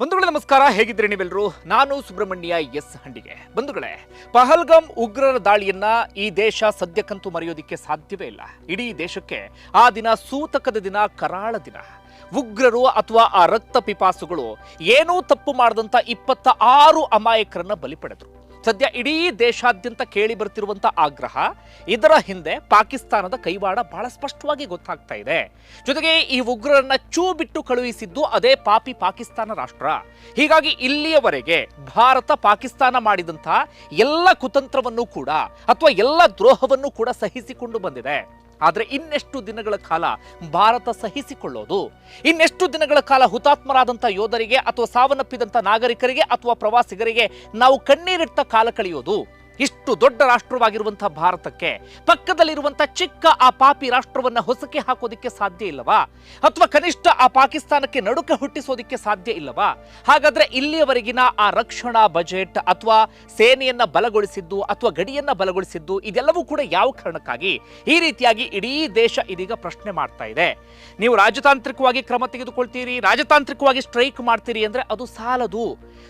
ಬಂಧುಗಳೇ, ನಮಸ್ಕಾರ. ಹೇಗಿದ್ರೆ ನೀವೆಲ್ಲರೂ? ನಾನು ಸುಬ್ರಹ್ಮಣ್ಯ ಎಸ್ ಹಂಡಿಗೆ. ಬಂಧುಗಳೇ ಪಹಲ್ಗಾಮ್ ಉಗ್ರರ ದಾಳಿಯನ್ನ ಈ ದೇಶ ಸದ್ಯಕ್ಕಂತೂ ಮರೆಯೋದಿಕ್ಕೆ ಸಾಧ್ಯವೇ ಇಲ್ಲ. ಇಡೀ ದೇಶಕ್ಕೆ ಆ ದಿನ ಸೂತಕದ ದಿನ, ಕರಾಳ ದಿನ. ಉಗ್ರರು ಅಥವಾ ಆ ರಕ್ತ ಪಿಪಾಸುಗಳು ಏನೂ ತಪ್ಪು ಮಾಡದಂತ ಇಪ್ಪತ್ತ ಆರು ಅಮಾಯಕರನ್ನ ಬಲಿ ಪಡೆದರು. ಸದ್ಯ ಇಡೀ ದೇಶಾದ್ಯಂತ ಕೇಳಿ ಬರ್ತಿರುವಂತ ಆಗ್ರಹ. ಇದರ ಹಿಂದೆ ಪಾಕಿಸ್ತಾನದ ಕೈವಾಡ ಬಹಳ ಸ್ಪಷ್ಟವಾಗಿ ಗೊತ್ತಾಗ್ತಾ ಇದೆ. ಜೊತೆಗೆ ಈ ಉಗ್ರರನ್ನ ಚೂ ಬಿಟ್ಟು ಕಳುಹಿಸಿದ್ದು ಅದೇ ಪಾಪಿ ಪಾಕಿಸ್ತಾನ ರಾಷ್ಟ್ರ. ಹೀಗಾಗಿ ಇಲ್ಲಿಯವರೆಗೆ ಭಾರತ ಪಾಕಿಸ್ತಾನ ಮಾಡಿದಂತಹ ಎಲ್ಲ ಕುತಂತ್ರವನ್ನು ಕೂಡ ಅಥವಾ ಎಲ್ಲ ದ್ರೋಹವನ್ನು ಕೂಡ ಸಹಿಸಿಕೊಂಡು ಬಂದಿದೆ. ಆದರೆ ಇನ್ನೆಷ್ಟು ದಿನಗಳ ಕಾಲ ಭಾರತ ಸಹಿಸಿಕೊಳ್ಳೋದು? ಇನ್ನೆಷ್ಟು ದಿನಗಳ ಕಾಲ ಹುತಾತ್ಮರಾದಂಥ ಯೋಧರಿಗೆ ಅಥವಾ ಸಾವನ್ನಪ್ಪಿದಂಥ ನಾಗರಿಕರಿಗೆ ಅಥವಾ ಪ್ರವಾಸಿಗರಿಗೆ ನಾವು ಕಣ್ಣೀರಿಟ್ಟ ಕಾಲ ಕಳೆಯೋದು? ಇಷ್ಟು ದೊಡ್ಡ ರಾಷ್ಟ್ರವಾಗಿರುವಂತಹ ಭಾರತಕ್ಕೆ ಪಕ್ಕದಲ್ಲಿರುವಂತಹ ಚಿಕ್ಕ ಆ ಪಾಪಿ ರಾಷ್ಟ್ರವನ್ನ ಹೊಸಕೆ ಹಾಕೋದಿಕ್ಕೆ ಸಾಧ್ಯ ಇಲ್ಲವಾ? ಅಥವಾ ಕನಿಷ್ಠ ಆ ಪಾಕಿಸ್ತಾನಕ್ಕೆ ನಡುಕ ಹುಟ್ಟಿಸೋದಿಕ್ಕೆ ಸಾಧ್ಯ ಇಲ್ಲವಾ? ಹಾಗಾದ್ರೆ ಇಲ್ಲಿಯವರೆಗಿನ ಆ ರಕ್ಷಣಾ ಬಜೆಟ್ ಅಥವಾ ಸೇನೆಯನ್ನ ಬಲಗೊಳಿಸಿದ್ದು ಅಥವಾ ಗಡಿಯನ್ನ ಬಲಗೊಳಿಸಿದ್ದು ಇದೆಲ್ಲವೂ ಕೂಡ ಯಾವ ಕಾರಣಕ್ಕಾಗಿ? ಈ ರೀತಿಯಾಗಿ ಇಡೀ ದೇಶ ಇದೀಗ ಪ್ರಶ್ನೆ ಮಾಡ್ತಾ ಇದೆ. ನೀವು ರಾಜತಾಂತ್ರಿಕವಾಗಿ ಕ್ರಮ ತೆಗೆದುಕೊಳ್ತೀರಿ, ರಾಜತಾಂತ್ರಿಕವಾಗಿ ಸ್ಟ್ರೈಕ್ ಮಾಡ್ತೀರಿ ಅಂದ್ರೆ ಅದು ಸಾಲದು.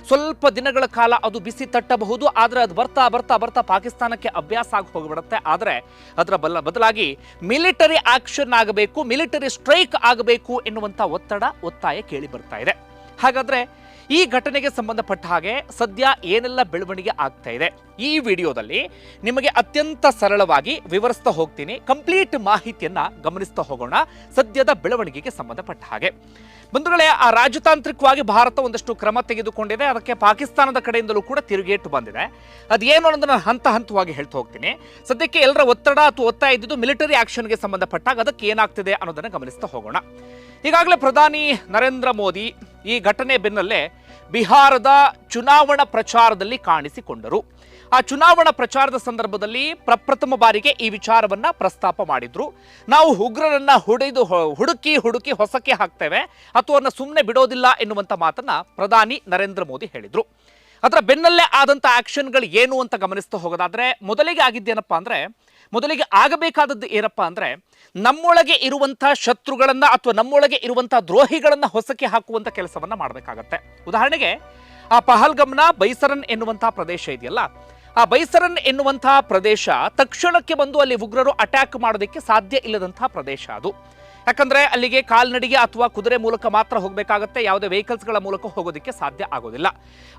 ಸ್ವಲ್ಪ ದಿನಗಳ ಕಾಲ ಅದು ಬಿಸಿ ತಟ್ಟಬಹುದು, ಆದ್ರೆ ಅದು ಬರ್ತಾ ಬರ್ತಾ ಬರ್ತಾ ಪಾಕಿಸ್ತಾನಕ್ಕೆ ಅಭ್ಯಾಸ ಆಗಿ ಹೋಗಿಬಿಡುತ್ತೆ. ಆದರೆ ಅದರ ಬಲ ಬದಲಾಗಿ ಮಿಲಿಟರಿ ಆಕ್ಷನ್ ಆಗಬೇಕು, ಮಿಲಿಟರಿ ಸ್ಟ್ರೈಕ್ ಆಗಬೇಕು ಎನ್ನುವಂಥ ಒತ್ತಡ, ಒತ್ತಾಯ ಕೇಳಿ ಬರ್ತಾ ಇದೆ. ಹಾಗಾದ್ರೆ ಈ ಘಟನೆಗೆ ಸಂಬಂಧಪಟ್ಟ ಹಾಗೆ ಸದ್ಯ ಏನೆಲ್ಲ ಬೆಳವಣಿಗೆ ಆಗ್ತಾ ಇದೆ? ಈ ವಿಡಿಯೋದಲ್ಲಿ ನಿಮಗೆ ಅತ್ಯಂತ ಸರಳವಾಗಿ ವಿವರಿಸ್ತಾ ಹೋಗ್ತೀನಿ. ಕಂಪ್ಲೀಟ್ ಮಾಹಿತಿಯನ್ನ ಗಮನಿಸ್ತಾ ಹೋಗೋಣ. ಸದ್ಯದ ಬೆಳವಣಿಗೆಗೆ ಸಂಬಂಧಪಟ್ಟ ಹಾಗೆ. ಬಂಧುಗಳೇ, ಆ ರಾಜತಾಂತ್ರಿಕವಾಗಿ ಭಾರತ ಒಂದಷ್ಟು ಕ್ರಮ ತೆಗೆದುಕೊಂಡಿದೆ. ಅದಕ್ಕೆ ಪಾಕಿಸ್ತಾನದ ಕಡೆಯಿಂದಲೂ ಕೂಡ ತಿರುಗೇಟು ಬಂದಿದೆ. ಅದೇನು ಅನ್ನೋದನ್ನ ನಾನು ಹಂತ ಹಂತವಾಗಿ ಹೇಳ್ತಾ ಹೋಗ್ತೀನಿ. ಸದ್ಯಕ್ಕೆ ಎಲ್ಲರ ಒತ್ತಡ ಅಥವಾ ಒತ್ತಾಯ ಇದ್ದಿದ್ದು ಮಿಲಿಟರಿ ಆಕ್ಷನ್ಗೆ ಸಂಬಂಧಪಟ್ಟಾಗ ಅದಕ್ಕೆ ಏನಾಗ್ತಿದೆ ಅನ್ನೋದನ್ನು ಗಮನಿಸ್ತಾ ಹೋಗೋಣ. ಈಗಾಗಲೇ ಪ್ರಧಾನಿ ನರೇಂದ್ರ ಮೋದಿ ಈ ಘಟನೆ ಬೆನ್ನಲ್ಲೇ ಬಿಹಾರದ ಚುನಾವಣಾ ಪ್ರಚಾರದಲ್ಲಿ ಕಾಣಿಸಿಕೊಂಡರು. ಆ ಚುನಾವಣಾ ಪ್ರಚಾರದ ಸಂದರ್ಭದಲ್ಲಿ ಪ್ರಪ್ರಥಮ ಬಾರಿಗೆ ಈ ವಿಚಾರವನ್ನ ಪ್ರಸ್ತಾಪ ಮಾಡಿದ್ರು. ನಾವು ಉಗ್ರರನ್ನ ಹುಡಿದು ಹುಡುಕಿ ಹುಡುಕಿ ಹೊಸಕ್ಕೆ ಹಾಕ್ತೇವೆ, ಅಥವಾ ಸುಮ್ಮನೆ ಬಿಡೋದಿಲ್ಲ ಎನ್ನುವಂತ ಮಾತನ್ನ ಪ್ರಧಾನಿ ನರೇಂದ್ರ ಮೋದಿ ಹೇಳಿದ್ರು. ಅದರ ಬೆನ್ನಲ್ಲೇ ಆದಂತ ಆಕ್ಷನ್ಗಳು ಏನು ಅಂತ ಗಮನಿಸ್ತಾ ಹೋಗೋದಾದ್ರೆ, ಮೊದಲಿಗೆ ಆಗಿದ್ದೇನಪ್ಪ ಅಂದರೆ, ಮೊದಲಿಗೆ ಆಗಬೇಕಾದದ್ದು ಏನಪ್ಪ ಅಂದರೆ, ನಮ್ಮೊಳಗೆ ಇರುವಂಥ ಶತ್ರುಗಳನ್ನ ಅಥವಾ ನಮ್ಮೊಳಗೆ ಇರುವಂಥ ದ್ರೋಹಿಗಳನ್ನ ಹೊಸಕ್ಕೆ ಹಾಕುವಂಥ ಕೆಲಸವನ್ನ ಮಾಡಬೇಕಾಗತ್ತೆ. ಉದಾಹರಣೆಗೆ, ಆ ಪಹಲ್ಗಮ್ನ ಬೈಸರನ್ ಎನ್ನುವಂಥ ಪ್ರದೇಶ ಇದೆಯಲ್ಲ ಆ ಬೈಸರನ್ ಎನ್ನುವಂತಹ ಪ್ರದೇಶ ತಕ್ಷಣಕ್ಕೆ ಬಂದು ಅಲ್ಲಿ ಉಗ್ರರು ಅಟ್ಯಾಕ್ ಮಾಡೋದಕ್ಕೆ ಸಾಧ್ಯ ಇಲ್ಲದಂತಹ ಪ್ರದೇಶ ಅದು. ಯಾಕಂದ್ರೆ ಅಲ್ಲಿಗೆ ಕಾಲ್ನಡಿಗೆ ಅಥವಾ ಕುದುರೆ ಮೂಲಕ ಮಾತ್ರ ಹೋಗಬೇಕಾಗತ್ತೆ, ಯಾವುದೇ ವೆಹಿಕಲ್ಸ್ಗಳ ಮೂಲಕ ಹೋಗೋದಕ್ಕೆ ಸಾಧ್ಯ ಆಗೋದಿಲ್ಲ.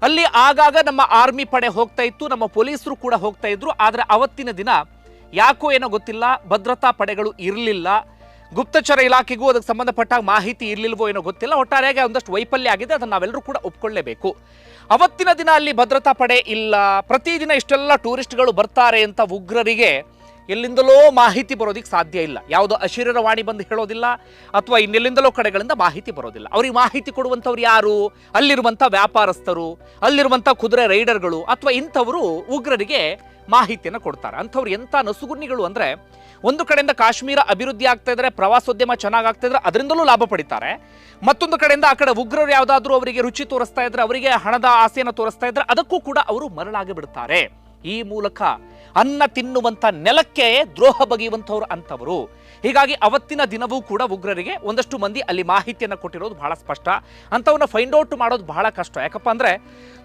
ಅಲ್ಲಿ ಆಗಾಗ ನಮ್ಮ ಆರ್ಮಿ ಪಡೆ ಹೋಗ್ತಾ ಇತ್ತು, ನಮ್ಮ ಪೊಲೀಸರು ಕೂಡ ಹೋಗ್ತಾ ಇದ್ರು, ಆದರೆ ಅವತ್ತಿನ ದಿನ ಯಾಕೋ ಏನೋ ಗೊತ್ತಿಲ್ಲ, ಭದ್ರತಾ ಪಡೆಗಳು ಇರಲಿಲ್ಲ ಗುಪ್ತಚರ ಇಲಾಖೆಗೂ ಅದಕ್ಕೆ ಸಂಬಂಧಪಟ್ಟ ಮಾಹಿತಿ ಇರಲಿಲ್ವೋ ಏನೋ ಗೊತ್ತಿಲ್ಲ. ಒಟ್ಟಾರೆಯಾಗಿ ಒಂದಷ್ಟು ವೈಫಲ್ಯ ಆಗಿದೆ, ಅದನ್ನು ನಾವೆಲ್ಲರೂ ಕೂಡ ಒಪ್ಕೊಳ್ಳೇಬೇಕು. ಅವತ್ತಿನ ದಿನ ಅಲ್ಲಿ ಭದ್ರತಾ ಪಡೆ ಇಲ್ಲ. ಪ್ರತಿದಿನ ಇಷ್ಟೆಲ್ಲ ಟೂರಿಸ್ಟ್ಗಳು ಬರ್ತಾರೆ ಅಂತ ಉಗ್ರರಿಗೆ ಎಲ್ಲಿಂದಲೋ ಮಾಹಿತಿ ಬರೋದಕ್ಕೆ ಸಾಧ್ಯ ಇಲ್ಲ. ಯಾವುದೋ ಅಶರೀರ ವಾಣಿ ಬಂದು ಹೇಳೋದಿಲ್ಲ ಅಥವಾ ಇನ್ನೆಲ್ಲಿಂದಲೋ ಕಡೆಗಳಿಂದ ಮಾಹಿತಿ ಬರೋದಿಲ್ಲ. ಅವ್ರಿಗೆ ಮಾಹಿತಿ ಕೊಡುವಂಥವ್ರು ಯಾರು? ಅಲ್ಲಿರುವಂಥ ವ್ಯಾಪಾರಸ್ಥರು, ಅಲ್ಲಿರುವಂಥ ಕುದುರೆ ರೈಡರ್ಗಳು ಅಥವಾ ಇಂಥವರು ಉಗ್ರರಿಗೆ ಮಾಹಿತಿಯನ್ನು ಕೊಡ್ತಾರೆ. ಅಂಥವ್ರು ಎಂಥ ನಸುಗುನ್ನಿಗಳು ಅಂದರೆ ಒಂದು ಕಡೆಯಿಂದ ಕಾಶ್ಮೀರ ಅಭಿವೃದ್ಧಿ ಆಗ್ತಾ ಇದ್ರೆ, ಪ್ರವಾಸೋದ್ಯಮ ಚೆನ್ನಾಗಿ ಇದ್ರೆ ಅದರಿಂದಲೂ ಲಾಭ ಪಡಿತಾರೆ. ಮತ್ತೊಂದು ಕಡೆಯಿಂದ ಆ ಕಡೆ ಉಗ್ರರು ಯಾವುದಾದ್ರೂ ಅವರಿಗೆ ರುಚಿ ತೋರಿಸ್ತಾ ಇದ್ರೆ, ಅವರಿಗೆ ಹಣದ ಆಸೆಯನ್ನು ತೋರಿಸ್ತಾ ಇದ್ರೆ ಅದಕ್ಕೂ ಕೂಡ ಅವರು ಮರಳಾಗಿ ಬಿಡ್ತಾರೆ. ಈ ಮೂಲಕ ಅನ್ನ ತಿನ್ನುವಂಥ ನೆಲಕ್ಕೆ ದ್ರೋಹ ಬಗೆಯುವಂಥವ್ರು ಅಂಥವರು. ಹೀಗಾಗಿ ಅವತ್ತಿನ ದಿನವೂ ಕೂಡ ಉಗ್ರರಿಗೆ ಒಂದಷ್ಟು ಮಂದಿ ಅಲ್ಲಿ ಮಾಹಿತಿಯನ್ನು ಕೊಟ್ಟಿರೋದು ಬಹಳ ಸ್ಪಷ್ಟ. ಅಂಥವನ್ನ ಫೈಂಡ್ ಔಟ್ ಮಾಡೋದು ಬಹಳ ಕಷ್ಟ. ಯಾಕಪ್ಪ ಅಂದರೆ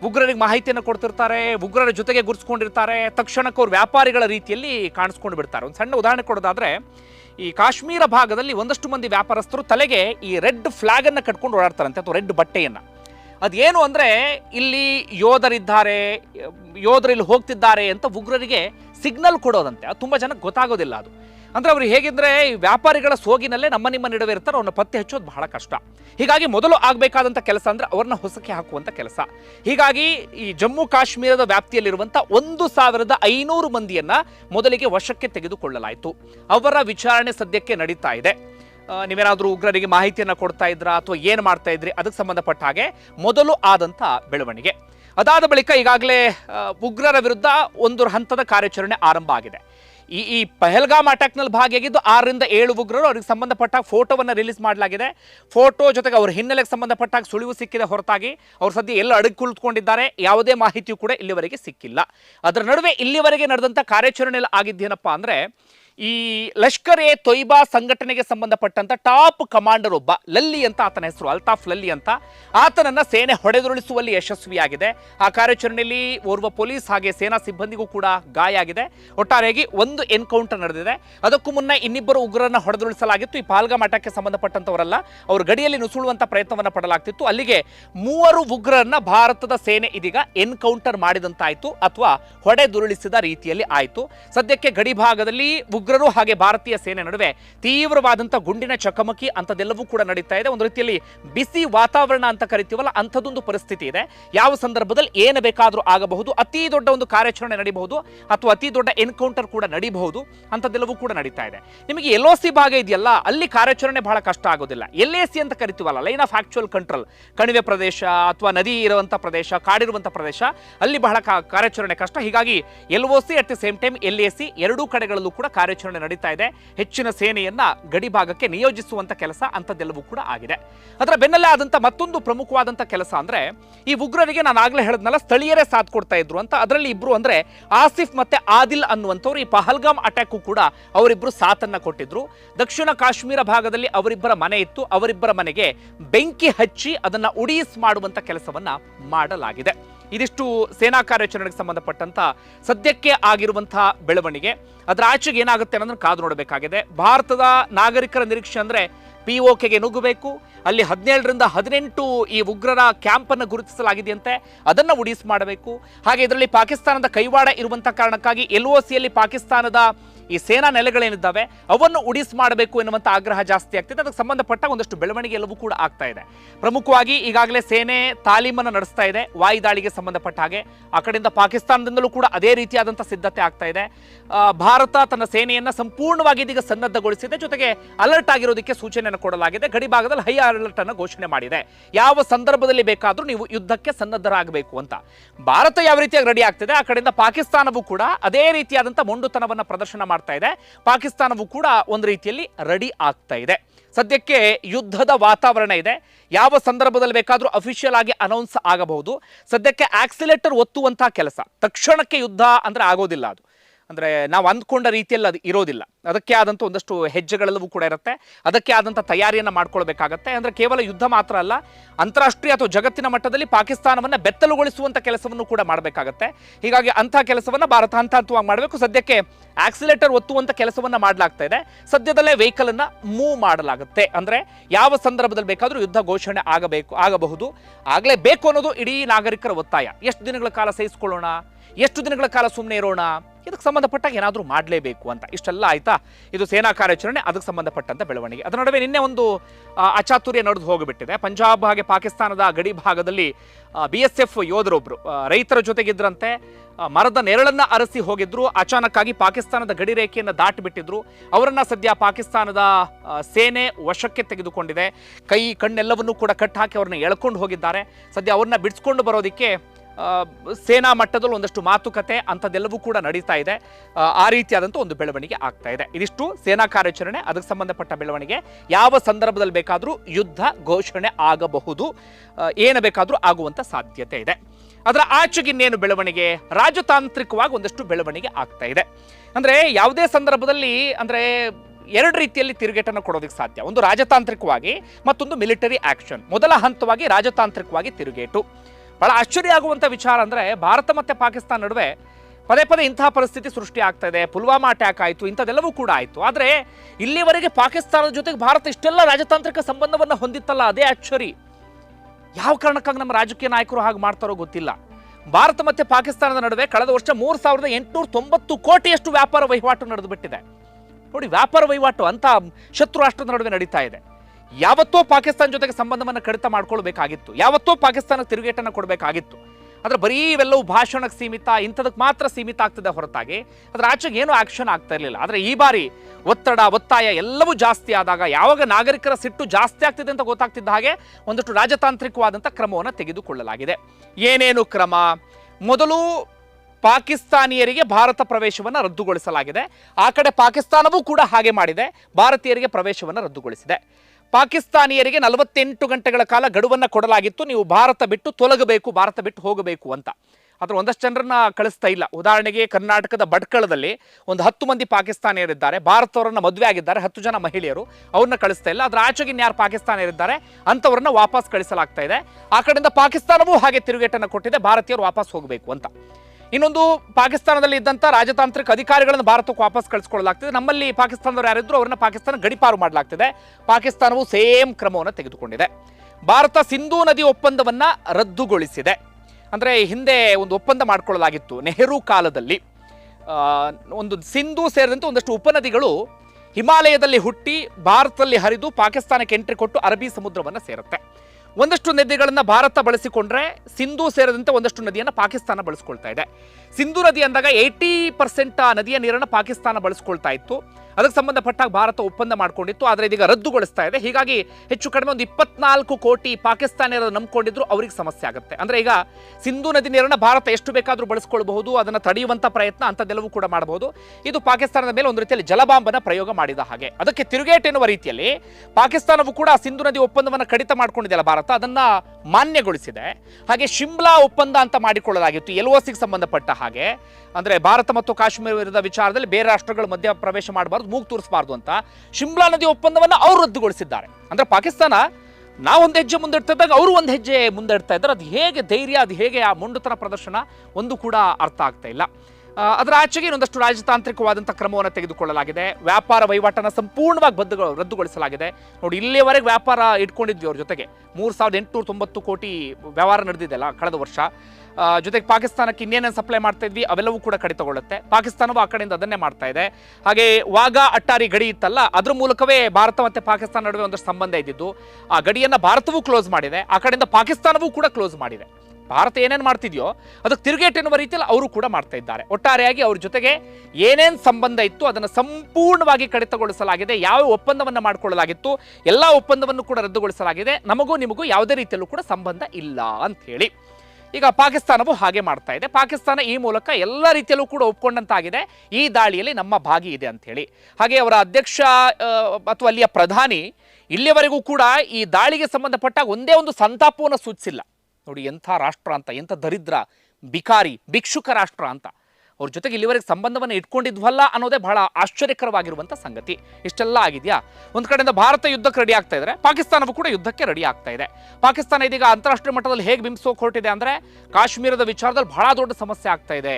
ಉಗ್ರರಿಗೆ ಮಾಹಿತಿಯನ್ನು ಕೊಡ್ತಿರ್ತಾರೆ, ಉಗ್ರರ ಜೊತೆಗೆ ಗುರ್ಸ್ಕೊಂಡಿರ್ತಾರೆ, ತಕ್ಷಣಕ್ಕೆ ಅವ್ರು ವ್ಯಾಪಾರಿಗಳ ರೀತಿಯಲ್ಲಿ ಕಾಣಿಸ್ಕೊಂಡು ಬಿಡ್ತಾರೆ. ಒಂದು ಸಣ್ಣ ಉದಾಹರಣೆ ಕೊಡೋದಾದ್ರೆ, ಈ ಕಾಶ್ಮೀರ ಭಾಗದಲ್ಲಿ ಒಂದಷ್ಟು ಮಂದಿ ವ್ಯಾಪಾರಸ್ಥರು ತಲೆಗೆ ಈ ರೆಡ್ ಫ್ಲಾಗ್ ಅನ್ನ ಕಟ್ಕೊಂಡು ಓಡಾಡ್ತಾರಂತೆ, ಅಥವಾ ರೆಡ್ ಬಟ್ಟೆಯನ್ನ. ಅದೇನು ಅಂದರೆ ಇಲ್ಲಿ ಯೋಧರಿದ್ದಾರೆ ಯೋಧರು ಇಲ್ಲಿ ಹೋಗ್ತಿದ್ದಾರೆ ಅಂತ ಉಗ್ರರಿಗೆ ಸಿಗ್ನಲ್ ಕೊಡೋದಂತೆ. ಅದು ತುಂಬ ಜನಕ್ಕೆ ಗೊತ್ತಾಗೋದಿಲ್ಲ ಅದು. ಅಂದರೆ ಅವ್ರು ಹೇಗಿದ್ರೆ ಈ ವ್ಯಾಪಾರಿಗಳ ಸೋಗಿನಲ್ಲೇ ನಮ್ಮ ನಿಮ್ಮ ನಡುವೆ ಇರ್ತಾರೆ, ಅವ್ರನ್ನ ಪತ್ತೆ ಹಚ್ಚೋದು ಬಹಳ ಕಷ್ಟ. ಹೀಗಾಗಿ ಮೊದಲು ಆಗಬೇಕಾದಂಥ ಕೆಲಸ ಅಂದರೆ ಅವ್ರನ್ನ ಹೊಸಕ್ಕೆ ಹಾಕುವಂಥ ಕೆಲಸ. ಹೀಗಾಗಿ ಈ ಜಮ್ಮು ಕಾಶ್ಮೀರದ ವ್ಯಾಪ್ತಿಯಲ್ಲಿರುವಂಥ ಒಂದು ಸಾವಿರದ ಐನೂರು ಮಂದಿಯನ್ನು ಮೊದಲಿಗೆ ವಶಕ್ಕೆ ತೆಗೆದುಕೊಳ್ಳಲಾಯಿತು. ಅವರ ವಿಚಾರಣೆ ಸದ್ಯಕ್ಕೆ ನಡೀತಾ ಇದೆ. ನೀವೇನಾದ್ರೂ ಉಗ್ರರಿಗೆ ಮಾಹಿತಿಯನ್ನು ಕೊಡ್ತಾ ಇದ್ರಾ ಅಥವಾ ಏನು ಮಾಡ್ತಾ ಇದ್ರಿ? ಅದಕ್ಕೆ ಸಂಬಂಧಪಟ್ಟ ಹಾಗೆ ಮೊದಲು ಆದಂಥ ಬೆಳವಣಿಗೆ. ಅದಾದ ಬಳಿಕ ಈಗಾಗಲೇ ಉಗ್ರರ ವಿರುದ್ಧ ಒಂದು ಹಂತದ ಕಾರ್ಯಾಚರಣೆ ಆರಂಭ ಆಗಿದೆ. ಈ ಈ ಪಹಲ್ಗಾಮ್ ಅಟ್ಯಾಕ್ನಲ್ಲಿ ಭಾಗಿಯಾಗಿದ್ದು ಆರರಿಂದ ಏಳು ಉಗ್ರರು. ಅವ್ರಿಗೆ ಸಂಬಂಧಪಟ್ಟ ಫೋಟೋವನ್ನು ರಿಲೀಸ್ ಮಾಡಲಾಗಿದೆ. ಫೋಟೋ ಜೊತೆಗೆ ಅವ್ರ ಹಿನ್ನೆಲೆಗೆ ಸಂಬಂಧಪಟ್ಟಾಗ ಸುಳಿವು ಸಿಕ್ಕಿದೆ ಹೊರತಾಗಿ ಅವ್ರು ಸದ್ಯ ಎಲ್ಲ ಅಡಗಿ ಕುಳಿತುಕೊಂಡಿದ್ದಾರೆ. ಯಾವುದೇ ಮಾಹಿತಿಯೂ ಕೂಡ ಇಲ್ಲಿವರೆಗೆ ಸಿಕ್ಕಿಲ್ಲ. ಅದರ ನಡುವೆ ಇಲ್ಲಿವರೆಗೆ ನಡೆದಂಥ ಕಾರ್ಯಾಚರಣೆಯಲ್ಲಿ ಆಗಿದ್ದೇನಪ್ಪ ಅಂದರೆ ಈ ಲಷ್ಕರ್ ಎ ತೊಯ್ಬಾ ಸಂಘಟನೆಗೆ ಸಂಬಂಧಪಟ್ಟಂತ ಟಾಪ್ ಕಮಾಂಡರ್ ಒಬ್ಬ ಲಲ್ಲಿ ಅಂತ ಆತನ ಹೆಸರು, ಅಲ್ತಾಫ್ ಲಲ್ಲಿ ಅಂತ. ಆತನನ್ನ ಸೇನೆ ಹೊಡೆದುರುಳಿಸುವಲ್ಲಿ ಯಶಸ್ವಿಯಾಗಿದೆ. ಆ ಕಾರ್ಯಾಚರಣೆಯಲ್ಲಿ ಓರ್ವ ಪೊಲೀಸ್ ಹಾಗೆ ಸೇನಾ ಸಿಬ್ಬಂದಿಗೂ ಕೂಡ ಗಾಯ ಆಗಿದೆ. ಒಟ್ಟಾರೆಯಾಗಿ ಒಂದು ಎನ್ಕೌಂಟರ್ ನಡೆದಿದೆ. ಅದಕ್ಕೂ ಮುನ್ನ ಇನ್ನಿಬ್ಬರು ಉಗ್ರರನ್ನ ಹೊಡೆದುರುಳಿಸಲಾಗಿತ್ತು. ಈ ಪಾಲ್ಗಾ ಮಠಕ್ಕೆ ಸಂಬಂಧಪಟ್ಟಂತವರಲ್ಲ, ಅವರು ಗಡಿಯಲ್ಲಿ ನುಸುಳುವಂತ ಪ್ರಯತ್ನವನ್ನ ಪಡಲಾಗ್ತಿತ್ತು. ಅಲ್ಲಿಗೆ ಮೂವರು ಉಗ್ರರನ್ನ ಭಾರತದ ಸೇನೆ ಇದೀಗ ಎನ್ಕೌಂಟರ್ ಮಾಡಿದಂತಾಯಿತು ಅಥವಾ ಹೊಡೆದುರುಳಿಸಿದ ರೀತಿಯಲ್ಲಿ ಆಯಿತು. ಸದ್ಯಕ್ಕೆ ಗಡಿ ಭಾಗದಲ್ಲಿ ಉಗ್ರರು ಹಾಗೆ ಭಾರತೀಯ ಸೇನೆ ನಡುವೆ ತೀವ್ರವಾದಂಥ ಗುಂಡಿನ ಚಕಮಕಿ ಅಂಥದ್ದೆಲ್ಲವೂ ಕೂಡ ನಡೀತಾ ಇದೆ. ಒಂದು ರೀತಿಯಲ್ಲಿ ಬಿಸಿ ವಾತಾವರಣ ಅಂತ ಕರಿತೀವಲ್ಲ, ಅಂಥದ್ದೊಂದು ಪರಿಸ್ಥಿತಿ ಇದೆ. ಯಾವ ಸಂದರ್ಭದಲ್ಲಿ ಏನು ಬೇಕಾದರೂ ಆಗಬಹುದು, ಅತಿ ದೊಡ್ಡ ಒಂದು ಕಾರ್ಯಾಚರಣೆ ನಡೀಬಹುದು ಅಥವಾ ಅತಿ ದೊಡ್ಡ ಎನ್ಕೌಂಟರ್ ಕೂಡ ನಡೀಬಹುದು ಅಂಥದ್ದೆಲ್ಲವೂ ಕೂಡ ನಡೀತಾ ಇದೆ. ನಿಮಗೆ ಎಲ್ ಒ ಸಿ ಭಾಗ ಇದೆಯಲ್ಲ, ಅಲ್ಲಿ ಕಾರ್ಯಾಚರಣೆ ಬಹಳ ಕಷ್ಟ ಆಗೋದಿಲ್ಲ. ಎಲ್ ಎ ಸಿ ಅಂತ ಕರಿತೀವಲ್ಲ, ಲೈನ್ ಆಫ್ ಆಕ್ಚುಯಲ್ ಕಂಟ್ರೋಲ್, ಕಣಿವೆ ಪ್ರದೇಶ ಅಥವಾ ನದಿ ಇರುವಂಥ ಪ್ರದೇಶ ಕಾಡಿರುವಂಥ ಪ್ರದೇಶ, ಅಲ್ಲಿ ಬಹಳ ಕಾರ್ಯಾಚರಣೆ ಕಷ್ಟ. ಹೀಗಾಗಿ L O C, at the same time L A C ಎರಡೂ ಕಡೆಗಳಲ್ಲೂ ಕೂಡ ಕಾರ್ಯಾಚರಣೆ ನಡೀತಾ ಇದೆ. ಹೆಚ್ಚಿನ ಸೇನೆಯನ್ನ ಗಡಿ ಭಾಗಕ್ಕೆ ನಿಯೋಜಿಸುವಂತ ಕೆಲಸ ಅಂತದೆಲ್ಲವೂ ಕೂಡ ಆಗಿದೆ. ಅದರ ಬೆನ್ನಲ್ಲೇ ಆದಂತ ಮತ್ತೊಂದು ಪ್ರಮುಖವಾದಂತ ಕೆಲಸ ಅಂದ್ರೆ, ಈ ಉಗ್ರರಿಗೆ ನಾನು ಆಗ್ಲೇ ಹೇಳದ್ನಲ್ಲ, ಸ್ಥಳೀಯರೇ ಸಾಥ್ ಕೊಡ್ತಾ ಇದ್ರು ಅಂತ. ಅದರಲ್ಲಿ ಇಬ್ರು ಅಂದ್ರೆ, ಆಸಿಫ್ ಮತ್ತೆ ಆದಿಲ್ ಅನ್ನುವಂಥವ್ರು ಈ ಪಹಲ್ಗಾಮ್ ಅಟ್ಯಾಕು ಕೂಡ ಅವರಿಬ್ರು ಸಾಥನ್ನ ಕೊಟ್ಟಿದ್ರು. ದಕ್ಷಿಣ ಕಾಶ್ಮೀರ ಭಾಗದಲ್ಲಿ ಅವರಿಬ್ಬರ ಮನೆ ಇತ್ತು. ಅವರಿಬ್ಬರ ಮನೆಗೆ ಬೆಂಕಿ ಹಚ್ಚಿ ಅದನ್ನ ಉಡೀಸ್ ಮಾಡುವಂತ ಕೆಲಸವನ್ನ ಮಾಡಲಾಗಿದೆ. ಇದಿಷ್ಟು ಸೇನಾ ಕಾರ್ಯಾಚರಣೆಗೆ ಸಂಬಂಧಪಟ್ಟಂತ ಸದ್ಯಕ್ಕೆ ಆಗಿರುವಂತಹ ಬೆಳವಣಿಗೆ. ಅದರ ಆಚೆಗೆ ಏನಾಗುತ್ತೆ ಅನ್ನೋದನ್ನು ಕಾದು ನೋಡಬೇಕಾಗಿದೆ. ಭಾರತದ ನಾಗರಿಕರ ನಿರೀಕ್ಷೆ ಅಂದ್ರೆ ಪಿ ಕೆಗೆ ನುಗ್ಗಬೇಕು. ಅಲ್ಲಿ ಹದಿನೇಳರಿಂದ ಹದಿನೆಂಟು ಈ ಉಗ್ರರ ಕ್ಯಾಂಪ್ ಅನ್ನು ಗುರುತಿಸಲಾಗಿದೆಯಂತೆ. ಅದನ್ನ ಉಡೀಸ್ ಮಾಡಬೇಕು. ಹಾಗೆ ಇದರಲ್ಲಿ ಪಾಕಿಸ್ತಾನದ ಕೈವಾಡ ಇರುವಂತಹ ಕಾರಣಕ್ಕಾಗಿ ಎಲ್ ಒ ಸಿಯಲ್ಲಿ ಪಾಕಿಸ್ತಾನದ ಈ ಸೇನಾ ನೆಲೆಗಳೇನಿದ್ದಾವೆ, ಅವನ್ನು ಉಡಿಸ್ ಮಾಡಬೇಕು ಎನ್ನುವಂಥ ಆಗ್ರಹ ಜಾಸ್ತಿ ಆಗ್ತಿದೆ. ಅದಕ್ಕೆ ಸಂಬಂಧಪಟ್ಟ ಒಂದಷ್ಟು ಬೆಳವಣಿಗೆ ಎಲ್ಲವೂ ಕೂಡ ಆಗ್ತಾ ಇದೆ. ಪ್ರಮುಖವಾಗಿ ಈಗಾಗಲೇ ಸೇನೆ ತಾಲೀಮನ್ನು ನಡೆಸ್ತಾ ಇದೆ ವಾಯುದಾಳಿಗೆ ಸಂಬಂಧಪಟ್ಟ ಹಾಗೆ. ಆ ಕಡೆಯಿಂದ ಪಾಕಿಸ್ತಾನದಿಂದಲೂ ಕೂಡ ಅದೇ ರೀತಿಯಾದಂಥ ಸಿದ್ಧತೆ ಆಗ್ತಾ ಇದೆ. ಭಾರತ ತನ್ನ ಸೇನೆಯನ್ನ ಸಂಪೂರ್ಣವಾಗಿ ಇದೀಗ ಸನ್ನದ್ಧಗೊಳಿಸಿದೆ. ಜೊತೆಗೆ ಅಲರ್ಟ್ ಆಗಿರೋದಕ್ಕೆ ಸೂಚನೆಯನ್ನು ಕೊಡಲಾಗಿದೆ. ಗಡಿ ಭಾಗದಲ್ಲಿ ಹೈ ಅಲರ್ಟ್ ಅನ್ನು ಘೋಷಣೆ ಮಾಡಿದೆ. ಯಾವ ಸಂದರ್ಭದಲ್ಲಿ ಬೇಕಾದರೂ ನೀವು ಯುದ್ಧಕ್ಕೆ ಸನ್ನದ್ಧರಾಗಬೇಕು ಅಂತ. ಭಾರತ ಯಾವ ರೀತಿಯಾಗಿ ರೆಡಿ ಆಗ್ತಿದೆ, ಆ ಕಡೆಯಿಂದ ಪಾಕಿಸ್ತಾನವೂ ಕೂಡ ಅದೇ ರೀತಿಯಾದಂಥ ಮೊಂಡುತನವನ್ನ ಪ್ರದರ್ಶನ ಮಾಡ್ತಾ ಇದೆ. ಪಾಕಿಸ್ತಾನವು ಕೂಡ ಒಂದು ರೀತಿಯಲ್ಲಿ ರೆಡಿ ಆಗ್ತಾ ಇದೆ. ಸದ್ಯಕ್ಕೆ ಯುದ್ಧದ ವಾತಾವರಣ ಇದೆ. ಯಾವ ಸಂದರ್ಭದಲ್ಲಿ ಬೇಕಾದರೂ ಅಫಿಷಿಯಲ್ ಆಗಿ ಅನೌನ್ಸ್ ಆಗಬಹುದು. ಸದ್ಯಕ್ಕೆ ಆಕ್ಸಿಲೇಟರ್ ಒತ್ತುವಂತಹ ಕೆಲಸ. ತಕ್ಷಣಕ್ಕೆ ಯುದ್ಧ ಅಂದ್ರೆ ಆಗೋದಿಲ್ಲ ಅದು. ಅಂದರೆ ನಾವು ಅಂದ್ಕೊಂಡ ರೀತಿಯಲ್ಲಿ ಅದು ಇರೋದಿಲ್ಲ. ಅದಕ್ಕೆ ಆದಂಥ ಒಂದಷ್ಟು ಹೆಜ್ಜೆಗಳೆಲ್ಲವೂ ಕೂಡ ಇರುತ್ತೆ. ಅದಕ್ಕೆ ಆದಂಥ ತಯಾರಿಯನ್ನು ಮಾಡ್ಕೊಳ್ಬೇಕಾಗತ್ತೆ. ಅಂದರೆ ಕೇವಲ ಯುದ್ಧ ಮಾತ್ರ ಅಲ್ಲ, ಅಂತಾರಾಷ್ಟ್ರೀಯ ಅಥವಾ ಜಗತ್ತಿನ ಮಟ್ಟದಲ್ಲಿ ಪಾಕಿಸ್ತಾನವನ್ನು ಬೆತ್ತಲುಗೊಳಿಸುವಂಥ ಕೆಲಸವನ್ನು ಕೂಡ ಮಾಡಬೇಕಾಗತ್ತೆ. ಹೀಗಾಗಿ ಅಂಥ ಕೆಲಸವನ್ನು ಭಾರತ ಹಂತ ಹಂತವಾಗಿ ಮಾಡಬೇಕು. ಸದ್ಯಕ್ಕೆ ಆಕ್ಸಿಲೇಟರ್ ಒತ್ತುವಂಥ ಕೆಲಸವನ್ನು ಮಾಡಲಾಗ್ತಾ ಇದೆ. ಸದ್ಯದಲ್ಲೇ ವೆಹಿಕಲನ್ನು ಮೂವ್ ಮಾಡಲಾಗುತ್ತೆ. ಅಂದರೆ ಯಾವ ಸಂದರ್ಭದಲ್ಲಿ ಬೇಕಾದರೂ ಯುದ್ಧ ಘೋಷಣೆ ಆಗಬೇಕು, ಆಗಬಹುದು. ಆಗಲೇ ಬೇಕು ಅನ್ನೋದು ಇಡೀ ನಾಗರಿಕರ ಒತ್ತಾಯ. ಎಷ್ಟು ದಿನಗಳ ಕಾಲ ಸಹಿಸಿಕೊಳ್ಳೋಣ? ಎಷ್ಟು ದಿನಗಳ ಕಾಲ ಸುಮ್ಮನೆ ಇರೋಣ? ಇದಕ್ಕೆ ಸಂಬಂಧಪಟ್ಟಾಗ ಏನಾದರೂ ಮಾಡಲೇಬೇಕು ಅಂತ. ಇಷ್ಟೆಲ್ಲ ಆಯ್ತಾ? ಇದು ಸೇನಾ ಕಾರ್ಯಾಚರಣೆ, ಅದಕ್ಕೆ ಸಂಬಂಧಪಟ್ಟಂತ ಬೆಳವಣಿಗೆ. ಅದರ ನಡುವೆ ನಿನ್ನೆ ಒಂದು ಅಚಾತುರ್ಯ ನಡೆದು ಹೋಗಿಬಿಟ್ಟಿದೆ. ಪಂಜಾಬ್ ಹಾಗೆ ಪಾಕಿಸ್ತಾನದ ಗಡಿ ಭಾಗದಲ್ಲಿ ಬಿ ಎಸ್ ಎಫ್ ಯೋಧರೊಬ್ಬರು ರೈತರ ಜೊತೆಗಿದ್ರಂತೆ ಮರದ ನೆರಳನ್ನ ಅರಸಿ ಹೋಗಿದ್ರು. ಅಚಾನಕ್ಕಾಗಿ ಪಾಕಿಸ್ತಾನದ ಗಡಿ ರೇಖೆಯನ್ನು ದಾಟಿಬಿಟ್ಟಿದ್ರು. ಅವರನ್ನು ಸದ್ಯ ಪಾಕಿಸ್ತಾನದ ಸೇನೆ ವಶಕ್ಕೆ ತೆಗೆದುಕೊಂಡಿದೆ. ಕೈ, ಕಣ್ಣೆಲ್ಲವನ್ನೂ ಕೂಡ ಕಟ್ ಹಾಕಿ ಅವ್ರನ್ನ ಎಳ್ಕೊಂಡು ಹೋಗಿದ್ದಾರೆ. ಸದ್ಯ ಅವ್ರನ್ನ ಬಿಡಿಸ್ಕೊಂಡು ಬರೋದಕ್ಕೆ ಸೇನಾ ಮಟ್ಟದಲ್ಲಿ ಒಂದಷ್ಟು ಮಾತುಕತೆ ಅಂಥದ್ದೆಲ್ಲವೂ ಕೂಡ ನಡೀತಾ ಇದೆ. ಆ, ರೀತಿಯಾದಂಥ ಒಂದು ಬೆಳವಣಿಗೆ ಆಗ್ತಾ ಇದೆ. ಇದಿಷ್ಟು ಸೇನಾ ಕಾರ್ಯಾಚರಣೆ ಅದಕ್ಕೆ ಸಂಬಂಧಪಟ್ಟ ಬೆಳವಣಿಗೆ. ಯಾವ ಸಂದರ್ಭದಲ್ಲಿ ಬೇಕಾದರೂ ಯುದ್ಧ ಘೋಷಣೆ ಆಗಬಹುದು. ಏನು ಬೇಕಾದರೂ ಆಗುವಂಥ ಸಾಧ್ಯತೆ ಇದೆ. ಅದರ ಆಚೆಗಿನ್ನೇನು ಬೆಳವಣಿಗೆ? ರಾಜತಾಂತ್ರಿಕವಾಗಿ ಒಂದಷ್ಟು ಬೆಳವಣಿಗೆ ಆಗ್ತಾ ಇದೆ. ಅಂದರೆ ಯಾವುದೇ ಸಂದರ್ಭದಲ್ಲಿ ಅಂದರೆ ಎರಡು ರೀತಿಯಲ್ಲಿ ತಿರುಗೇಟನ್ನು ಕೊಡೋದಕ್ಕೆ ಸಾಧ್ಯ. ಒಂದು ರಾಜತಾಂತ್ರಿಕವಾಗಿ ಮತ್ತೊಂದು ಮಿಲಿಟರಿ ಆಕ್ಷನ್. ಮೊದಲ ಹಂತವಾಗಿ ರಾಜತಾಂತ್ರಿಕವಾಗಿ ತಿರುಗೇಟು. ಬಹಳ ಆಶ್ಚರ್ಯ ಆಗುವಂಥ ವಿಚಾರ ಅಂದರೆ ಭಾರತ ಮತ್ತು ಪಾಕಿಸ್ತಾನ ನಡುವೆ ಪದೇ ಪದೇ ಇಂತಹ ಪರಿಸ್ಥಿತಿ ಸೃಷ್ಟಿ ಆಗ್ತಾ ಇದೆ, ಪುಲ್ವಾಮಾ ಅಟ್ಯಾಕ್ ಆಯಿತು, ಇಂಥದ್ದೆಲ್ಲವೂ ಕೂಡ ಆಯಿತು. ಆದರೆ ಇಲ್ಲಿವರೆಗೆ ಪಾಕಿಸ್ತಾನದ ಜೊತೆಗೆ ಭಾರತ ಇಷ್ಟೆಲ್ಲ ರಾಜತಾಂತ್ರಿಕ ಸಂಬಂಧವನ್ನು ಹೊಂದಿತ್ತಲ್ಲ, ಅದೇ ಅಚ್ಚರಿ. ಯಾವ ಕಾರಣಕ್ಕಾಗಿ ನಮ್ಮ ರಾಜಕೀಯ ನಾಯಕರು ಹಾಗೆ ಮಾಡ್ತಾರೋ ಗೊತ್ತಿಲ್ಲ. ಭಾರತ ಮತ್ತು ಪಾಕಿಸ್ತಾನದ ನಡುವೆ ಕಳೆದ ವರ್ಷ ಮೂರು ಸಾವಿರದ ಎಂಟುನೂರ ತೊಂಬತ್ತು ಕೋಟಿಯಷ್ಟು ವ್ಯಾಪಾರ ವಹಿವಾಟು ನಡೆದು ಬಿಟ್ಟಿದೆ ನೋಡಿ, ವ್ಯಾಪಾರ ವಹಿವಾಟು ಅಂತ ಶತ್ರು ರಾಷ್ಟ್ರದ ನಡುವೆ ನಡೀತಾ ಇದೆ. ಯಾವತ್ತೋ ಪಾಕಿಸ್ತಾನ ಜೊತೆಗೆ ಸಂಬಂಧವನ್ನು ಕಡಿತ ಮಾಡ್ಕೊಳ್ಬೇಕಾಗಿತ್ತು. ಯಾವತ್ತೋ ಪಾಕಿಸ್ತಾನ ತಿರುಗೇಟನ್ನು ಕೊಡಬೇಕಾಗಿತ್ತು. ಆದರೆ ಬರೀ ಇವೆಲ್ಲವೂ ಭಾಷಣಕ್ಕೆ ಸೀಮಿತ ಇಂಥದಕ್ಕೆ ಮಾತ್ರ ಸೀಮಿತ ಆಗ್ತದೆ ಹೊರತಾಗಿ. ಅದರ ಆಚೆಗೆ ಏನೂ ಆಕ್ಷನ್ ಆಗ್ತಾ ಇರಲಿಲ್ಲ. ಆದರೆ ಈ ಬಾರಿ ಒತ್ತಡ, ಒತ್ತಾಯ ಎಲ್ಲವೂ ಜಾಸ್ತಿ ಆದಾಗ ಯಾವಾಗ ನಾಗರಿಕರ ಸಿಟ್ಟು ಜಾಸ್ತಿ ಆಗ್ತಿದೆ ಅಂತ ಗೊತ್ತಾಗ್ತಿದ್ದ ಹಾಗೆ ಒಂದಷ್ಟು ರಾಜತಾಂತ್ರಿಕವಾದಂಥ ಕ್ರಮವನ್ನು ತೆಗೆದುಕೊಳ್ಳಲಾಗಿದೆ. ಏನೇನು ಕ್ರಮ? ಮೊದಲು ಪಾಕಿಸ್ತಾನಿಯರಿಗೆ ಭಾರತ ಪ್ರವೇಶವನ್ನು ರದ್ದುಗೊಳಿಸಲಾಗಿದೆ. ಆ ಕಡೆ ಪಾಕಿಸ್ತಾನವೂ ಕೂಡ ಹಾಗೆ ಮಾಡಿದೆ. ಭಾರತೀಯರಿಗೆ ಪ್ರವೇಶವನ್ನು ರದ್ದುಗೊಳಿಸಿದೆ. ಪಾಕಿಸ್ತಾನಿಯರಿಗೆ ನಲವತ್ತೆಂಟು ಗಂಟೆಗಳ ಕಾಲ ಗಡುವನ್ನು ಕೊಡಲಾಗಿತ್ತು. ನೀವು ಭಾರತ ಬಿಟ್ಟು ತೊಲಗಬೇಕು, ಭಾರತ ಬಿಟ್ಟು ಹೋಗಬೇಕು ಅಂತ. ಆದರೆ ಒಂದಷ್ಟು ಜನರನ್ನ ಕಳಿಸ್ತಾ ಇಲ್ಲ. ಉದಾಹರಣೆಗೆ ಕರ್ನಾಟಕದ ಭಟ್ಕಳದಲ್ಲಿ ಒಂದು ಹತ್ತು ಮಂದಿ ಪಾಕಿಸ್ತಾನಿಯರಿದ್ದಾರೆ. ಭಾರತವರನ್ನ ಮದುವೆ ಆಗಿದ್ದಾರೆ, ಹತ್ತು ಜನ ಮಹಿಳೆಯರು. ಅವ್ರನ್ನ ಕಳಿಸ್ತಾ ಇಲ್ಲ. ಅದ್ರ ಆಚೆಗೆ ಯಾರು ಪಾಕಿಸ್ತಾನಿಯರಿದ್ದಾರೆ, ಅಂಥವ್ರನ್ನ ವಾಪಸ್ ಕಳಿಸಲಾಗ್ತಾ ಇದೆ. ಆ ಕಡೆಯಿಂದ ಪಾಕಿಸ್ತಾನವೂ ಹಾಗೆ ತಿರುಗೇಟನ್ನು ಕೊಟ್ಟಿದೆ. ಭಾರತೀಯರು ವಾಪಸ್ ಹೋಗಬೇಕು ಅಂತ. ಇನ್ನೊಂದು ಪಾಕಿಸ್ತಾನದಲ್ಲಿ ಇದ್ದಂಥ ರಾಜತಾಂತ್ರಿಕ ಅಧಿಕಾರಿಗಳನ್ನು ಭಾರತಕ್ಕೆ ವಾಪಸ್ ಕಳಿಸ್ಕೊಳ್ಳಲಾಗ್ತದೆ. ನಮ್ಮಲ್ಲಿ ಪಾಕಿಸ್ತಾನದವರು ಯಾರಿದ್ರು ಅವರನ್ನ ಪಾಕಿಸ್ತಾನ ಗಡಿಪಾರು ಮಾಡಲಾಗ್ತಿದೆ. ಪಾಕಿಸ್ತಾನವು ಸೇಮ್ ಕ್ರಮವನ್ನು ತೆಗೆದುಕೊಂಡಿದೆ. ಭಾರತ ಸಿಂಧೂ ನದಿ ಒಪ್ಪಂದವನ್ನು ರದ್ದುಗೊಳಿಸಿದೆ. ಅಂದರೆ ಹಿಂದೆ ಒಂದು ಒಪ್ಪಂದ ಮಾಡಿಕೊಳ್ಳಲಾಗಿತ್ತು ನೆಹರು ಕಾಲದಲ್ಲಿ. ಒಂದು ಸಿಂಧೂ ಸೇರಿದಂತೆ ಒಂದಷ್ಟು ಉಪನದಿಗಳು ಹಿಮಾಲಯದಲ್ಲಿ ಹುಟ್ಟಿ ಭಾರತದಲ್ಲಿ ಹರಿದು ಪಾಕಿಸ್ತಾನಕ್ಕೆ ಎಂಟ್ರಿ ಕೊಟ್ಟು ಅರಬ್ಬಿ ಸಮುದ್ರವನ್ನು ಸೇರುತ್ತೆ. ಒಂದಷ್ಟು ನದಿಗಳನ್ನು ಭಾರತ ಬಳಸಿಕೊಂಡ್ರೆ ಸಿಂಧೂ ಸೇರಿದಂತೆ ಒಂದಷ್ಟು ನದಿಯನ್ನು ಪಾಕಿಸ್ತಾನ ಬಳಸ್ಕೊಳ್ತಾ ಇದೆ. ಸಿಂಧೂ ನದಿ ಅಂದಾಗ ಏಯ್ಟಿ ಪರ್ಸೆಂಟ್ ನದಿಯ ನೀರನ್ನು ಪಾಕಿಸ್ತಾನ ಬಳಸ್ಕೊಳ್ತಾ ಇತ್ತು. ಅದಕ್ಕೆ ಸಂಬಂಧಪಟ್ಟಾಗ ಭಾರತ ಒಪ್ಪಂದ ಮಾಡಿಕೊಂಡಿತ್ತು, ಆದರೆ ಇದೀಗ ರದ್ದುಗೊಳಿಸ್ತಾ ಇದೆ. ಹೀಗಾಗಿ ಹೆಚ್ಚು ಕಡಿಮೆ ಒಂದು ಇಪ್ಪತ್ನಾಲ್ಕು ಕೋಟಿ ಪಾಕಿಸ್ತಾನಿಯರು ನಂಬ್ಕೊಂಡಿದ್ರು ಅವ್ರಿಗೆ ಸಮಸ್ಯೆ ಆಗುತ್ತೆ. ಅಂದರೆ ಈಗ ಸಿಂಧು ನದಿ ನೀರನ್ನು ಭಾರತ ಎಷ್ಟು ಬೇಕಾದರೂ ಬಳಸ್ಕೊಳ್ಬಹುದು, ಅದನ್ನು ತಡೆಯುವಂಥ ಪ್ರಯತ್ನ ಅಂಥದ್ದೆಲ್ಲವೂ ಕೂಡ ಮಾಡಬಹುದು. ಇದು ಪಾಕಿಸ್ತಾನದ ಮೇಲೆ ಒಂದು ರೀತಿಯಲ್ಲಿ ಜಲಬಾಂಬನ ಪ್ರಯೋಗ ಮಾಡಿದ ಹಾಗೆ. ಅದಕ್ಕೆ ತಿರುಗೇಟು ಎನ್ನುವ ರೀತಿಯಲ್ಲಿ ಪಾಕಿಸ್ತಾನವು ಕೂಡ ಸಿಂಧು ನದಿ ಒಪ್ಪಂದವನ್ನು ಕಡಿತ ಮಾಡಿಕೊಂಡಿದೆಯಲ್ಲ ಭಾರತ, ಅದನ್ನು ಮಾನ್ಯಗೊಳಿಸಿದೆ. ಹಾಗೆ ಶಿಮ್ಲಾ ಒಪ್ಪಂದ ಅಂತ ಮಾಡಿಕೊಳ್ಳಲಾಗಿತ್ತು ಎಲ್ಒಸಿಗೆ ಸಂಬಂಧಪಟ್ಟ ಹಾಗೆ. ಅಂದ್ರೆ ಭಾರತ ಮತ್ತು ಕಾಶ್ಮೀರ ವಿರುದ್ಧ ವಿಚಾರದಲ್ಲಿ ಬೇರೆ ರಾಷ್ಟ್ರಗಳು ಮಧ್ಯ ಪ್ರವೇಶ ಮಾಡಬಾರ್ದು, ಮೂಗು ತೂರಿಸಬಾರ್ದು ಅಂತ ಶಿಮ್ಲಾ ನದಿ ಒಪ್ಪಂದವನ್ನು ಅವರು ರದ್ದುಗೊಳಿಸಿದ್ದಾರೆ. ಅಂದ್ರೆ ಪಾಕಿಸ್ತಾನ ಒಂದು ಹೆಜ್ಜೆ ಮುಂದಿಡ್ತಾ ಇದ್ದಾಗ ಅವರು ಒಂದು ಹೆಜ್ಜೆ ಮುಂದಿಡ್ತಾ ಇದ್ದಾರೆ. ಅದು ಹೇಗೆ ಧೈರ್ಯ, ಅದು ಹೇಗೆ ಆ ಮೊಂಡುತನ ಪ್ರದರ್ಶನ, ಒಂದು ಕೂಡ ಅರ್ಥ ಆಗ್ತಾ ಇಲ್ಲ. ಅದರ ಆಚೆಗೆ ಇನ್ನೊಂದಷ್ಟು ರಾಜತಾಂತ್ರಿಕವಾದಂಥ ಕ್ರಮವನ್ನು ತೆಗೆದುಕೊಳ್ಳಲಾಗಿದೆ. ವ್ಯಾಪಾರ ವಹಿವಾಟನ್ನು ಸಂಪೂರ್ಣವಾಗಿ ಬದ್ದು ರದ್ದುಗೊಳಿಸಲಾಗಿದೆ. ನೋಡಿ, ಇಲ್ಲಿಯವರೆಗೆ ವ್ಯಾಪಾರ ಇಟ್ಕೊಂಡಿದ್ವಿ ಅವ್ರ ಜೊತೆಗೆ. ಮೂರು ಸಾವಿರದ ಎಂಟುನೂರ ತೊಂಬತ್ತು ಕೋಟಿ ವ್ಯವಹಾರ ನಡೆದಿದೆಯಲ್ಲ ಕಳೆದ ವರ್ಷ. ಜೊತೆಗೆ ಪಾಕಿಸ್ತಾನಕ್ಕೆ ಇನ್ನೇನೇನು ಸಪ್ಲೈ ಮಾಡ್ತಾ ಇದ್ವಿ, ಅವೆಲ್ಲವೂ ಕೂಡ ಕಡಿತಗೊಳ್ಳುತ್ತೆ. ಪಾಕಿಸ್ತಾನವು ಆ ಕಡೆಯಿಂದ ಅದನ್ನೇ ಮಾಡ್ತಾ ಇದೆ. ಹಾಗೆ ವಾಘಾ ಅಟ್ಟಾರಿ ಗಡಿ ಇತ್ತಲ್ಲ, ಅದ್ರ ಮೂಲಕವೇ ಭಾರತ ಮತ್ತು ಪಾಕಿಸ್ತಾನ ನಡುವೆ ಒಂದಷ್ಟು ಸಂಬಂಧ ಇದ್ದಿದ್ದು. ಆ ಗಡಿಯನ್ನು ಭಾರತವೂ ಕ್ಲೋಸ್ ಮಾಡಿದೆ, ಆ ಕಡೆಯಿಂದ ಪಾಕಿಸ್ತಾನವೂ ಕೂಡ ಕ್ಲೋಸ್ ಮಾಡಿದೆ. ಭಾರತ ಏನೇನು ಮಾಡ್ತಿದೆಯೋ ಅದಕ್ಕೆ ತಿರುಗೇಟು ಎನ್ನುವ ರೀತಿಯಲ್ಲಿ ಅವರು ಕೂಡ ಮಾಡ್ತಾ ಇದ್ದಾರೆ. ಒಟ್ಟಾರೆಯಾಗಿ ಅವ್ರ ಜೊತೆಗೆ ಏನೇನು ಸಂಬಂಧ ಇತ್ತು ಅದನ್ನು ಸಂಪೂರ್ಣವಾಗಿ ಕಡಿತಗೊಳಿಸಲಾಗಿದೆ. ಯಾವ ಒಪ್ಪಂದವನ್ನು ಮಾಡಿಕೊಳ್ಳಲಾಗಿತ್ತು, ಎಲ್ಲ ಒಪ್ಪಂದವನ್ನು ಕೂಡ ರದ್ದುಗೊಳಿಸಲಾಗಿದೆ. ನಮಗೂ ನಿಮಗೂ ಯಾವುದೇ ರೀತಿಯಲ್ಲೂ ಕೂಡ ಸಂಬಂಧ ಇಲ್ಲ ಅಂತ ಹೇಳಿ. ಈಗ ಪಾಕಿಸ್ತಾನವು ಹಾಗೆ ಮಾಡ್ತಾ ಇದೆ. ಪಾಕಿಸ್ತಾನ ಈ ಮೂಲಕ ಎಲ್ಲ ರೀತಿಯಲ್ಲೂ ಕೂಡ ಒಪ್ಕೊಂಡಂತಾಗಿದೆ. ಈ ದಾಳಿಯಲ್ಲಿ ನಮ್ಮ ಭಾಗಿ ಇದೆ ಅಂತ ಹೇಳಿ. ಹಾಗೆ ಅವರ ಅಧ್ಯಕ್ಷ ಅಥವಾ ಅಲ್ಲಿಯ ಪ್ರಧಾನಿ ಇಲ್ಲಿಯವರೆಗೂ ಕೂಡ ಈ ದಾಳಿಗೆ ಸಂಬಂಧಪಟ್ಟ ಒಂದೇ ಒಂದು ಸಂತಾಪವನ್ನು ಸೂಚಿಸಿಲ್ಲ. ನೋಡಿ ಎಂಥ ರಾಷ್ಟ್ರ ಅಂತ ಎಂಥ ದರಿದ್ರ ಬಿಕಾರಿ ಭಿಕ್ಷುಕ ರಾಷ್ಟ್ರ ಅಂತ. ಅವ್ರ ಜೊತೆಗೆ ಇಲ್ಲಿವರೆಗೆ ಸಂಬಂಧವನ್ನು ಇಟ್ಕೊಂಡಿದ್ವಲ್ಲ ಅನ್ನೋದೇ ಬಹಳ ಆಶ್ಚರ್ಯಕರವಾಗಿರುವಂಥ ಸಂಗತಿ. ಇಷ್ಟೆಲ್ಲ ಆಗಿದೆಯಾ? ಒಂದು ಕಡೆಯಿಂದ ಭಾರತ ಯುದ್ಧಕ್ಕೆ ರೆಡಿ ಆಗ್ತಾ ಇದ್ರೆ, ಪಾಕಿಸ್ತಾನವು ಕೂಡ ಯುದ್ಧಕ್ಕೆ ರೆಡಿ ಆಗ್ತಾ ಇದೆ. ಪಾಕಿಸ್ತಾನ ಇದೀಗ ಅಂತಾರಾಷ್ಟ್ರೀಯ ಮಟ್ಟದಲ್ಲಿ ಹೇಗೆ ಬಿಂಬಿಸೋಕೆ ಹೊರಟಿದೆ ಅಂದರೆ, ಕಾಶ್ಮೀರದ ವಿಚಾರದಲ್ಲಿ ಬಹಳ ದೊಡ್ಡ ಸಮಸ್ಯೆ ಆಗ್ತಾ ಇದೆ.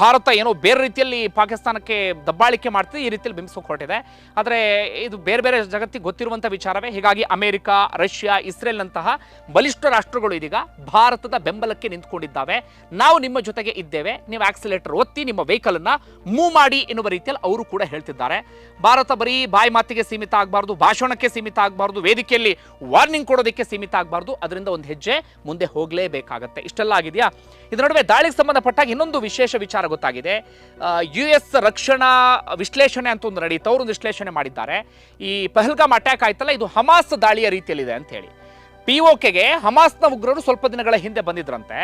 ಭಾರತ ಏನೋ ಬೇರೆ ರೀತಿಯಲ್ಲಿ ಪಾಕಿಸ್ತಾನಕ್ಕೆ ದಬ್ಬಾಳಿಕೆ ಮಾಡ್ತಿದೆ, ಈ ರೀತಿಯಲ್ಲಿ ಬಿಂಬಿಸೋಕೆ ಹೊರಟಿದೆ. ಆದರೆ ಇದು ಬೇರೆ ಬೇರೆ ಜಗತ್ತಿಗೆ ಗೊತ್ತಿರುವಂಥ ವಿಚಾರವೇ. ಹೀಗಾಗಿ ಅಮೆರಿಕ, ರಷ್ಯಾ, ಇಸ್ರೇಲ್ನಂತಹ ಬಲಿಷ್ಠ ರಾಷ್ಟ್ರಗಳು ಇದೀಗ ಭಾರತದ ಬೆಂಬಲಕ್ಕೆ ನಿಂತ್ಕೊಂಡಿದ್ದಾವೆ. ನಾವು ನಿಮ್ಮ ಜೊತೆಗೆ ಇದ್ದೇವೆ. ನೀವು ಆಕ್ಸಿಲೇಟರ್ ಒತ್ತಿ ನಿಮ್ಮ ವೆಹಿಕಲ್ ಅನ್ನ ಮೂವ್ ಮಾಡಿ ಎನ್ನುವ ರೀತಿಯಲ್ಲಿ ಅವರು ಕೂಡ ಹೇಳ್ತಿದ್ದಾರೆ. ಭಾರತ ಬರೀ ಬಾಯಿ ಮಾತಿಗೆ ಸೀಮಿತ ಆಗಬಾರ್ದು, ಭಾಷಣಕ್ಕೆ ಸೀಮಿತ ಆಗಬಾರ್ದು, ವೇದಿಕೆಯಲ್ಲಿ ವಾರ್ನಿಂಗ್ ಕೊಡೋದಕ್ಕೆ ಸೀಮಿತ ಆಗಬಾರ್ದು, ಅದರಿಂದ ಒಂದು ಹೆಜ್ಜೆ ಮುಂದೆ ಹೋಗಲೇಬೇಕಾಗತ್ತೆ. ಇಷ್ಟೆಲ್ಲ ಆಗಿದೆಯಾ? ಇದರ ನಡುವೆ ದಾಳಿಗೆ ಸಂಬಂಧಪಟ್ಟಾಗ ಇನ್ನೊಂದು ವಿಶೇಷ ವಿಚಾರ ಗೊತ್ತಾಗಿದೆ. ಯು ಎಸ್ ರಕ್ಷಣಾ ವಿಶ್ಲೇಷಣೆ ಅಂತ ಒಂದು ನಡೀತು, ಅವರು ವಿಶ್ಲೇಷಣೆ ಮಾಡಿದ್ದಾರೆ. ಈ ಪಹಲ್ಗಾಮ್ ಅಟ್ಯಾಕ್ ಆಯ್ತಲ್ಲ, ಇದು ಹಮಾಸ್ ದಾಳಿಯ ರೀತಿಯಲ್ಲಿದೆ ಅಂತ ಹೇಳಿ. ಪಿ ಕೆಗೆ ಹಮಾಸ್ನ ಉಗ್ರರು ಸ್ವಲ್ಪ ದಿನಗಳ ಹಿಂದೆ ಬಂದಿದ್ರಂತೆ.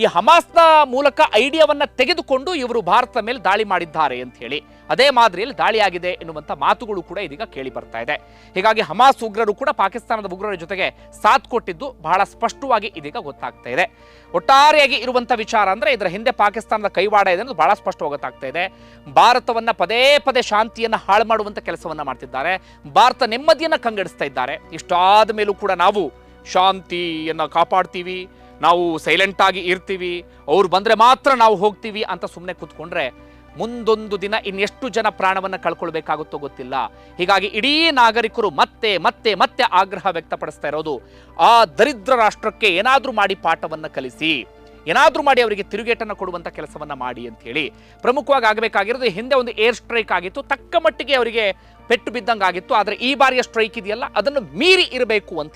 ಈ ಹಮಾಸ್ನ ಮೂಲಕ ಐಡಿಯಾವನ್ನ ತೆಗೆದುಕೊಂಡು ಇವರು ಭಾರತದ ಮೇಲೆ ದಾಳಿ ಮಾಡಿದ್ದಾರೆ ಅಂತ ಹೇಳಿ. ಅದೇ ಮಾದರಿಯಲ್ಲಿ ದಾಳಿಯಾಗಿದೆ ಎನ್ನುವಂಥ ಮಾತುಗಳು ಕೂಡ ಇದೀಗ ಕೇಳಿ ಬರ್ತಾ ಇದೆ. ಹೀಗಾಗಿ ಹಮಾಸ್ ಉಗ್ರರು ಕೂಡ ಪಾಕಿಸ್ತಾನದ ಉಗ್ರರ ಜೊತೆಗೆ ಸಾಥ್ ಕೊಟ್ಟಿದ್ದು ಬಹಳ ಸ್ಪಷ್ಟವಾಗಿ ಇದೀಗ ಗೊತ್ತಾಗ್ತಾ ಇದೆ. ಒಟ್ಟಾರೆಯಾಗಿ ಇರುವಂಥ ವಿಚಾರ ಅಂದ್ರೆ ಇದರ ಹಿಂದೆ ಪಾಕಿಸ್ತಾನದ ಕೈವಾಡ ಇದೆ ಅನ್ನೋದು ಬಹಳ ಸ್ಪಷ್ಟವಾಗಿ ಗೊತ್ತಾಗ್ತಾ ಇದೆ. ಭಾರತವನ್ನ ಪದೇ ಪದೇ ಶಾಂತಿಯನ್ನ ಹಾಳು ಮಾಡುವಂತ ಕೆಲಸವನ್ನ ಮಾಡ್ತಿದ್ದಾರೆ. ಭಾರತ ನೆಮ್ಮದಿಯನ್ನ ಕಂಗಡಿಸ್ತಾ ಇದ್ದಾರೆ. ಇಷ್ಟಾದ ಮೇಲೂ ಕೂಡ ನಾವು ಶಾಂತಿಯನ್ನ ಕಾಪಾಡ್ತೀವಿ, ನಾವು ಸೈಲೆಂಟಾಗಿ ಇರ್ತೀವಿ, ಅವ್ರು ಬಂದರೆ ಮಾತ್ರ ನಾವು ಹೋಗ್ತೀವಿ ಅಂತ ಸುಮ್ಮನೆ ಕೂತ್ಕೊಂಡ್ರೆ ಮುಂದೊಂದು ದಿನ ಇನ್ನೆಷ್ಟು ಜನ ಪ್ರಾಣವನ್ನು ಕಳ್ಕೊಳ್ಬೇಕಾಗುತ್ತೋ ಗೊತ್ತಿಲ್ಲ. ಹೀಗಾಗಿ ಇಡೀ ನಾಗರಿಕರು ಮತ್ತೆ ಮತ್ತೆ ಮತ್ತೆ ಆಗ್ರಹ ವ್ಯಕ್ತಪಡಿಸ್ತಾ ಇರೋದು, ಆ ದರಿದ್ರ ರಾಷ್ಟ್ರಕ್ಕೆ ಏನಾದರೂ ಮಾಡಿ ಪಾಠವನ್ನು ಕಲಿಸಿ, ಏನಾದರೂ ಮಾಡಿ ಅವರಿಗೆ ತಿರುಗೇಟನ್ನು ಕೊಡುವಂಥ ಕೆಲಸವನ್ನು ಮಾಡಿ ಅಂತ ಹೇಳಿ ಪ್ರಮುಖವಾಗಿ ಆಗಬೇಕಾಗಿರೋದು ಹಿಂದೆ ಒಂದು ಏರ್ ಸ್ಟ್ರೈಕ್ ಆಗಿತ್ತು, ತಕ್ಕ ಮಟ್ಟಿಗೆ ಅವರಿಗೆ ಪೆಟ್ಟು ಬಿದ್ದಂಗೆ ಆಗಿತ್ತು ಆದರೆ ಈ ಬಾರಿಯ ಸ್ಟ್ರೈಕ್ ಇದೆಯಲ್ಲ, ಅದನ್ನು ಮೀರಿ ಇರಬೇಕು ಅಂತ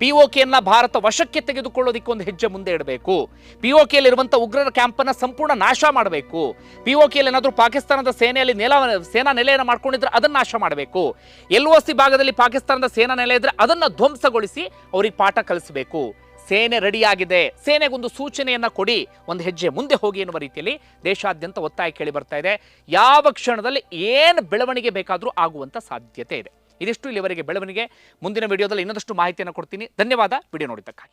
ಪಿ ಕೆಯನ್ನ ಭಾರತ ವಶಕ್ಕೆ ತೆಗೆದುಕೊಳ್ಳೋದಕ್ಕೆ ಒಂದು ಹೆಜ್ಜೆ ಮುಂದೆ ಇಡಬೇಕು. ಪಿ ಒ ಕೆಯಲ್ಲಿರುವಂಥ ಉಗ್ರರ ಕ್ಯಾಂಪನ್ನು ಸಂಪೂರ್ಣ ನಾಶ ಮಾಡಬೇಕು. ಪಿ ಒ ಕೆಯಲ್ಲಿ ಏನಾದರೂ ಪಾಕಿಸ್ತಾನದ ಸೇನೆಯಲ್ಲಿ ನೆಲ, ಸೇನಾ ನೆಲೆಯನ್ನು ಮಾಡ್ಕೊಂಡಿದ್ರೆ ಅದನ್ನು ನಾಶ ಮಾಡಬೇಕು. ಎಲ್ ಒ ಸಿ ಭಾಗದಲ್ಲಿ ಪಾಕಿಸ್ತಾನದ ಸೇನಾ ನೆಲೆ ಇದ್ರೆ ಅದನ್ನು ಧ್ವಂಸಗೊಳಿಸಿ ಅವ್ರಿಗೆ ಪಾಠ ಕಲಿಸಬೇಕು. ಸೇನೆ ರೆಡಿಯಾಗಿದೆ. ಸೇನೆಗೊಂದು ಸೂಚನೆಯನ್ನ ಕೊಡಿ. ಒಂದು ಹೆಜ್ಜೆ ಮುಂದೆ ಹೋಗಿ ಎನ್ನುವ ರೀತಿಯಲ್ಲಿ ದೇಶಾದ್ಯಂತ ಒತ್ತಾಯ ಕೇಳಿ ಬರ್ತಾ ಇದೆ. ಯಾವ ಕ್ಷಣದಲ್ಲಿ ಏನು ಬೆಳವಣಿಗೆ ಬೇಕಾದರೂ ಆಗುವಂತ ಸಾಧ್ಯತೆ ಇದೆ. ಇದಿಷ್ಟು ಇಲ್ಲಿವರೆಗೆ ಬೆಳವಣಿಗೆ. ಮುಂದಿನ ವಿಡಿಯೋದಲ್ಲಿ ಇನ್ನೊಂದಷ್ಟು ಮಾಹಿತಿಯನ್ನು ಕೊಡ್ತೀನಿ. ಧನ್ಯವಾದ. ವಿಡಿಯೋ ನೋಡಿದ್ದಕ್ಕಾಗಿ.